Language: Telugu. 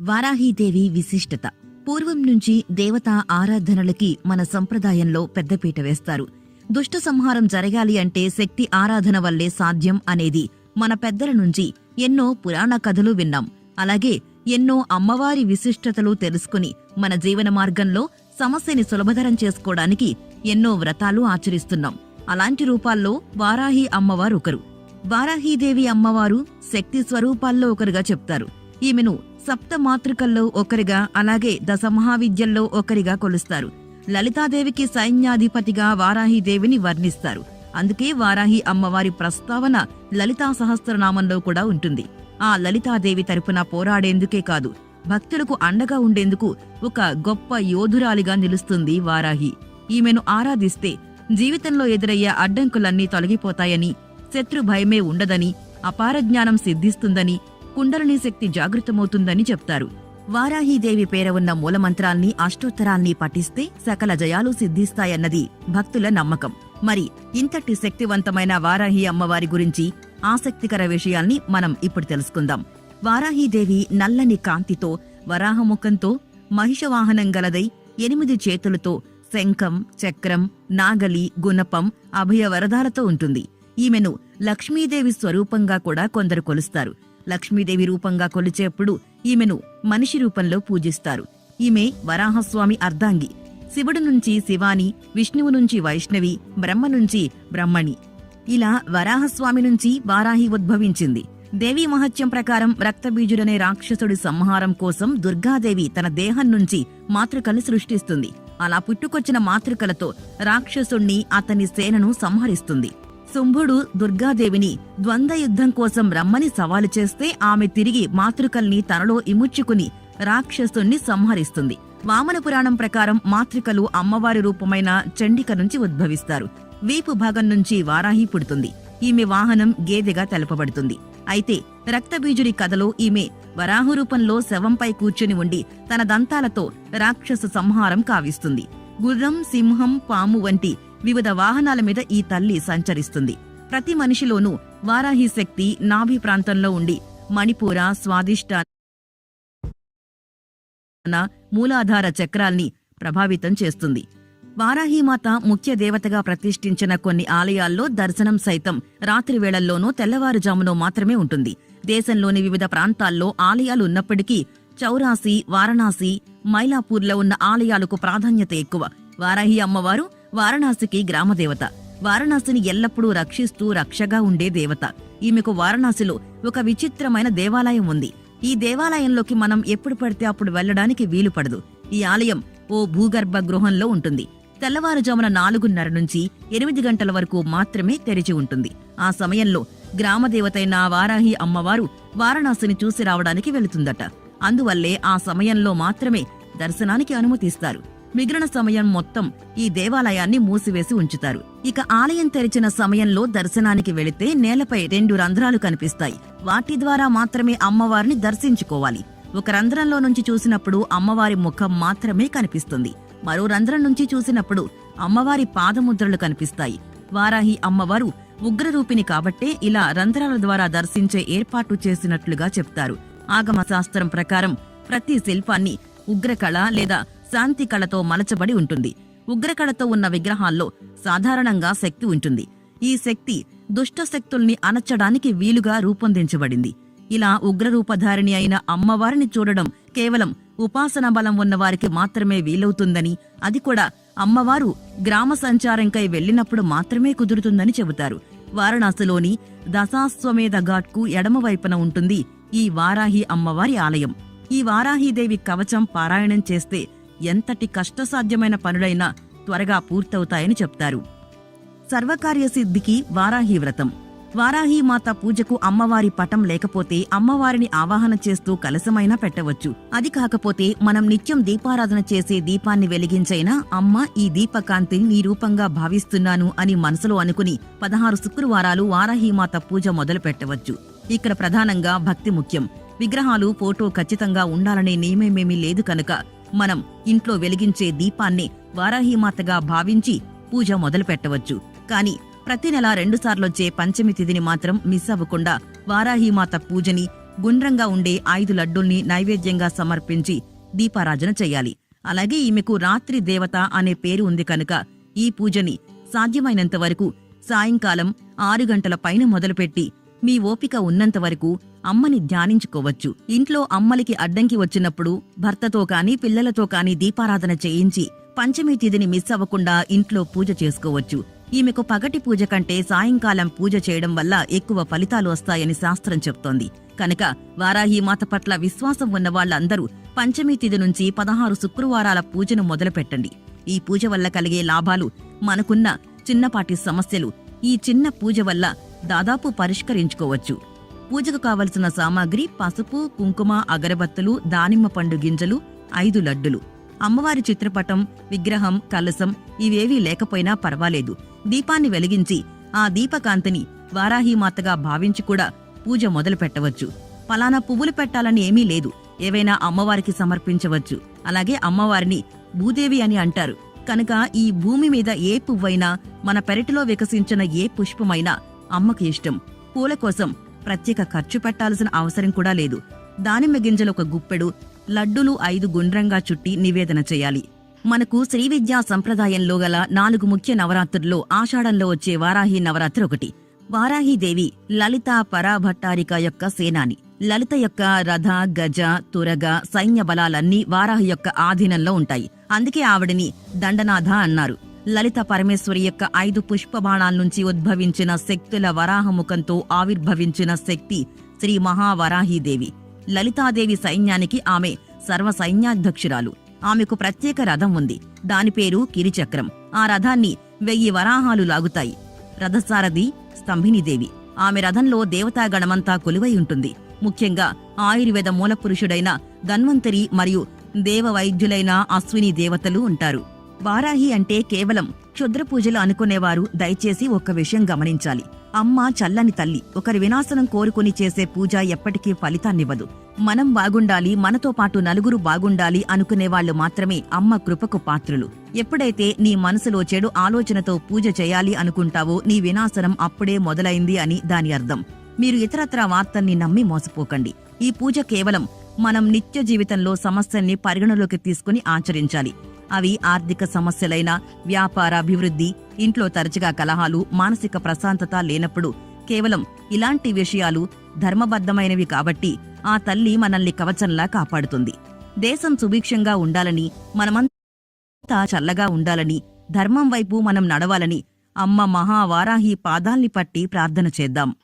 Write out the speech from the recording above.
వారాహీదేవి విశిష్టత. పూర్వం నుంచి దేవతా ఆరాధనలకి మన సంప్రదాయంలో పెద్దపీట వేస్తారు. దుష్ట సంహారం జరగాలి అంటే శక్తి ఆరాధన వల్లే సాధ్యం అనేది మన పెద్దల నుంచి ఎన్నో పురాణ కథలు విన్నాం. అలాగే ఎన్నో అమ్మవారి విశిష్టతలు తెలుసుకుని మన జీవన మార్గంలో సమస్యని సులభతరం చేసుకోవడానికి ఎన్నో వ్రతాలు ఆచరిస్తున్నాం. అలాంటి రూపాల్లో వారాహి అమ్మవారు ఒకరు. వారాహీదేవి అమ్మవారు శక్తి స్వరూపాల్లో ఒకరుగా చెప్తారు. ఈమెను సప్త మాతృకల్లో ఒకరిగా అలాగే దశ మహావిద్యల్లో ఒకరిగా కొలుస్తారు. లలితాదేవికి సైన్యాధిపతిగా వారాహిదేవిని వర్ణిస్తారు. అందుకే వారాహి అమ్మవారి ప్రస్తావన లలితా సహస్రనామంలో కూడా ఉంటుంది. ఆ లలితాదేవి తరపున పోరాడేందుకే కాదు భక్తులకు అండగా ఉండేందుకు ఒక గొప్ప యోధురాలిగా నిలుస్తుంది వారాహి. ఈమెను ఆరాధిస్తే జీవితంలో ఎదురయ్యే అడ్డంకులన్నీ తొలగిపోతాయని శత్రు భయమే ఉండదని అపార జ్ఞానం సిద్ధిస్తుందని కుండలిని శక్తి జాగృతమవుతుందని చెప్తారు. వారాహీదేవి పేర ఉన్న మూలమంత్రాల్ని అష్టోత్తరాల్ని పఠిస్తే సకల జయాలు సిద్ధిస్తాయన్నది భక్తుల నమ్మకం. మరి ఇంతటి శక్తివంతమైన వారాహి అమ్మవారి గురించి ఆసక్తికర విషయాల్ని మనం ఇప్పుడు తెలుసుకుందాం. వారాహీదేవి నల్లని కాంతితో వరాహముఖంతో మహిషవాహనం గలదై ఎనిమిది చేతులతో శంఖం చక్రం నాగలి గుణపం అభయ వరదాలతో ఉంటుంది. ఈమెను లక్ష్మీదేవి స్వరూపంగా కూడా కొందరు కొలుస్తారు. లక్ష్మీదేవి రూపంగా కొలిచేప్పుడు ఈమెను మనిషి రూపంలో పూజిస్తారు. ఈమె వరాహస్వామి అర్ధాంగి. శివుడు నుంచి శివాని విష్ణువు నుంచి వైష్ణవి బ్రహ్మ నుంచి బ్రహ్మణి. ఇలా వరాహస్వామి నుంచి వారాహి ఉద్భవించింది. దేవీ మహత్యం ప్రకారం రక్తబీజుడనే రాక్షసుడి సంహారం కోసం దుర్గాదేవి తన దేహం నుంచి మాతృకలు సృష్టిస్తుంది. అలా పుట్టుకొచ్చిన మాతృకలతో రాక్షసుణ్ణి అతని సేనను సంహరిస్తుంది. శుంభుడు దుర్గాదేవిని ద్వంద్వ యుద్ధం కోసం రమ్మని సవాలు చేస్తే ఆమె తిరిగి మాతృకల్ని తనలో ఇముచ్చుకుని రాక్షసుణ్ణి సంహరిస్తుంది. వామన పురాణం ప్రకారం మాతృకలు అమ్మవారి రూపమైన చండిక నుంచి ఉద్భవిస్తారు. వీపు భాగం నుంచి వారాహి పుడుతుంది. ఈమె వాహనం గేదెగా తెలపబడుతుంది. అయితే రక్తబీజుడి కథలో ఈమె వరాహు రూపంలో శవంపై కూర్చుని ఉండి తన దంతాలతో రాక్షస సంహారం కావిస్తుంది. గుర్రం సింహం పాము వంటి వివిధ వాహనాల మీద ఈ తల్లి సంచరిస్తుంది. ప్రతి మనిషిలోనూ వారాహి శక్తి నాభి ప్రాంతంలో ఉండి మణిపూర స్వాదిష్టాన మూలాధార చక్రాల్ని ప్రభావితం చేస్తుంది. వారాహీమాత ముఖ్య దేవతగా ప్రతిష్ఠించిన కొన్ని ఆలయాల్లో దర్శనం సైతం రాత్రి వేళల్లోనూ తెల్లవారుజామునో మాత్రమే ఉంటుంది. దేశంలోని వివిధ ప్రాంతాల్లో ఆలయాలు ఉన్నప్పటికీ చౌరాసి వారణాసి మైలాపూర్లో ఉన్న ఆలయాలకు ప్రాధాన్యత ఎక్కువ. వారాహి అమ్మవారు వారణాసికి గ్రామదేవత వారణాసిని ఎల్లప్పుడూ రక్షిస్తూ రక్షగా ఉండే దేవత. ఈమెకు వారణాసిలో ఒక విచిత్రమైన దేవాలయం ఉంది. ఈ దేవాలయంలోకి మనం ఎప్పుడు పడితే అప్పుడు వెళ్ళడానికి వీలు పడదు. ఈ ఆలయం ఓ భూగర్భ గృహంలో ఉంటుంది. తెల్లవారుజామున నాలుగున్నర నుంచి ఎనిమిది గంటల వరకు మాత్రమే తెరిచి ఉంటుంది. ఆ సమయంలో గ్రామదేవతైన వారాహి అమ్మవారు వారణాసిని చూసి రావడానికి వెళుతుందట. అందువల్లే ఆ సమయంలో మాత్రమే దర్శనానికి అనుమతిస్తారు. మిగిలిన సమయం మొత్తం ఈ దేవాలయాన్ని మూసివేసి ఉంచుతారు. ఇక ఆలయం తెరిచిన సమయంలో దర్శనానికి వెళితే నేలపై రెండు రంధ్రాలు కనిపిస్తాయి. వాటి ద్వారా మాత్రమే అమ్మవారిని దర్శించుకోవాలి. ఒక రంధ్రంలో నుంచి చూసినప్పుడు అమ్మవారి ముఖం మాత్రమే కనిపిస్తుంది. మరో రంధ్రం నుంచి చూసినప్పుడు అమ్మవారి పాదముద్రలు కనిపిస్తాయి. వారాహి అమ్మవారు ఉగ్రరూపిణి కాబట్టే ఇలా రంధ్రాల ద్వారా దర్శించే ఏర్పాటు చేసినట్లుగా చెప్తారు. ఆగమ శాస్త్రం ప్రకారం ప్రతి శిల్పాన్ని ఉగ్రకళ లేదా శాంతి కళతో మలచబడి ఉంటుంది. ఉగ్రకళతో ఉన్న విగ్రహాల్లో సాధారణంగా శక్తి ఉంటుంది. ఈ శక్తి దుష్ట శక్తుల్ని అణచడానికి వీలుగా రూపొందించబడింది. ఇలా ఉగ్రరూపధారిణి అయిన అమ్మవారిని చూడడం కేవలం ఉపాసన బలం ఉన్నవారికి మాత్రమే వీలవుతుందని అది కూడా అమ్మవారు గ్రామ సంచారంకై వెళ్ళినప్పుడు మాత్రమే కుదురుతుందని చెబుతారు. వారణాసిలోని దశాశ్వమేధ ఘాట్కు ఎడమవైపున ఉంటుంది ఈ వారాహి అమ్మవారి ఆలయం. ఈ వారాహీదేవి కవచం పారాయణం చేస్తే ఎంతటి కష్టసాధ్యమైన పనులైనా త్వరగా పూర్తవుతాయని చెప్తారు. సర్వకార్యసిద్ధికి వారాహి వ్రతం. వారాహి మాత పూజకు అమ్మవారి పటం లేకపోతే అమ్మవారిని ఆవాహన చేస్తూ కలసమైనా పెట్టవచ్చు. అది కాకపోతే మనం నిత్యం దీపారాధన చేసే దీపాన్ని వెలిగించైనా అమ్మ ఈ దీపకాంతిని నీ రూపంగా భావిస్తున్నాను అని మనసులో అనుకుని పదహారు శుక్రవారాలు వారాహి మాత పూజ మొదలు పెట్టవచ్చు. ఇక్కడ ప్రధానంగా భక్తి ముఖ్యం. విగ్రహాలు ఫోటో ఖచ్చితంగా ఉండాలనే నియమేమేమీ లేదు కనుక మనం ఇంట్లో వెలిగించే దీపాన్ని వారాహీమాతగా భావించి పూజ మొదలు పెట్టవచ్చు కానీ ప్రతి నెల రెండుసార్లొచ్చే పంచమి తిథిని మాత్రం మిస్ అవ్వకుండా వారాహీమాత పూజని గుండ్రంగా ఉండే ఐదు లడ్డుల్ని నైవేద్యంగా సమర్పించి దీపారాజన చేయాలి. అలాగే ఈమెకు రాత్రి దేవత అనే పేరు ఉంది కనుక ఈ పూజని సాధ్యమైనంత వరకు సాయంకాలం ఆరు గంటల పైన మొదలుపెట్టి మీ ఓపిక ఉన్నంత వరకు అమ్మని ధ్యానించుకోవచ్చు. ఇంట్లో అమ్మలికి అడ్డంకి వచ్చినప్పుడు భర్తతో కాని పిల్లలతో కాని దీపారాధన చేయించి పంచమి తిథిని మిస్ అవ్వకుండా ఇంట్లో పూజ చేసుకోవచ్చు. ఈమెకు పగటి పూజ కంటే సాయంకాలం పూజ చేయడం వల్ల ఎక్కువ ఫలితాలు వస్తాయని శాస్త్రం చెప్తోంది. కనుక వారాహీమాత పట్ల విశ్వాసం ఉన్న వాళ్ళందరూ పంచమి తిథి నుంచి పదహారు శుక్రవారాల పూజను మొదలుపెట్టండి. ఈ పూజ వల్ల కలిగే లాభాలు మనకున్న చిన్నపాటి సమస్యలు ఈ చిన్న పూజ వల్ల దాదాపు పరిష్కరించుకోవచ్చు. పూజకు కావలసిన సామాగ్రి పసుపు కుంకుమ అగరబత్తులు దానిమ్మ పండు గింజలు ఐదు లడ్డులు. అమ్మవారి చిత్రపటం విగ్రహం కలసం ఇవేవీ లేకపోయినా పర్వాలేదు. దీపాన్ని వెలిగించి ఆ దీపకాంతిని వారాహీమాతగా భావించి కూడా పూజ మొదలు పెట్టవచ్చు పలానా పువ్వులు పెట్టాలని ఏమీ లేదు. ఏవైనా అమ్మవారికి సమర్పించవచ్చు. అలాగే అమ్మవారిని భూదేవి అని అంటారు. కనుక ఈ భూమి మీద ఏ పువ్వైనా మన పెరటిలో వికసించిన ఏ పుష్పమైనా అమ్మకి ఇష్టం. పూల కోసం ప్రత్యేక ఖర్చు పెట్టాల్సిన అవసరం కూడా లేదు. దానిమ్మ గింజలు ఒక గుప్పెడు లడ్డులు ఐదు గుండ్రంగా చుట్టి నివేదన చేయాలి. మనకు శ్రీ విద్యా సంప్రదాయంలో గల నాలుగు ముఖ్య నవరాత్రుల్లో ఆషాఢంలో వచ్చే వారాహి నవరాత్రి ఒకటి. వారాహిదేవి లలిత పరాభట్టారిక యొక్క సేనాని. లలిత యొక్క రథ గజ తురగ సైన్య బలాలన్నీ వారాహి యొక్క ఆధీనంలో ఉంటాయి. అందుకే ఆవిడని దండనాథ అన్నారు. లలిత పరమేశ్వరి యొక్క ఐదు పుష్పబాణాల నుంచి ఉద్భవించిన శక్తుల వరాహముఖంతో ఆవిర్భవించిన శక్తి శ్రీ మహావరాహీదేవి. లలితాదేవి సైన్యానికి ఆమె సర్వ సైన్యాధ్యక్షురాలు ఆమెకు ప్రత్యేక రథం ఉంది. దాని పేరు కిరిచక్రం ఆ రథాన్ని వెయ్యి వరాహాలు లాగుతాయి. రథసారథి స్తంభినిదేవి ఆమె రథంలో దేవతాగణమంతా కొలువై ఉంటుంది. ముఖ్యంగా ఆయుర్వేద మూలపురుషుడైన ధన్వంతరి మరియు దేవ వైద్యులైన అశ్విని దేవతలు ఉంటారు. వారాహి అంటే కేవలం క్షుద్ర పూజలు అనుకునేవారు. దయచేసి ఒక్క విషయం గమనించాలి. అమ్మ చల్లని తల్లి ఒకరి వినాశనం కోరుకుని చేసే పూజ ఎప్పటికీ ఫలితాన్నివ్వదు. మనం బాగుండాలి మనతో పాటు నలుగురు బాగుండాలి అనుకునే వాళ్ళు మాత్రమే అమ్మ కృపకు పాత్రులు. ఎప్పుడైతే నీ మనసులో చెడు ఆలోచనతో పూజ చేయాలి అనుకుంటావో నీ వినాశనం అప్పుడే మొదలైంది అని దాని అర్థం. మీరు ఇతరత్రా వార్తల్ని నమ్మి మోసపోకండి. ఈ పూజ కేవలం మనం నిత్య జీవితంలో సమస్యల్ని పరిగణలోకి తీసుకుని ఆచరించాలి. అవి ఆర్థిక సమస్యలైన వ్యాపార అభివృద్ధి ఇంట్లో తరచుగా కలహాలు మానసిక ప్రశాంతత లేనప్పుడు కేవలం ఇలాంటి విషయాలు ధర్మబద్ధమైనవి కాబట్టి ఆ తల్లి మనల్ని కవచంలా కాపాడుతుంది. దేశం సుభిక్షంగా ఉండాలని మనమంతా చల్లగా ఉండాలని ధర్మం వైపు మనం నడవాలని అమ్మ మహావారాహి పాదాల్ని పట్టి ప్రార్థన చేద్దాం.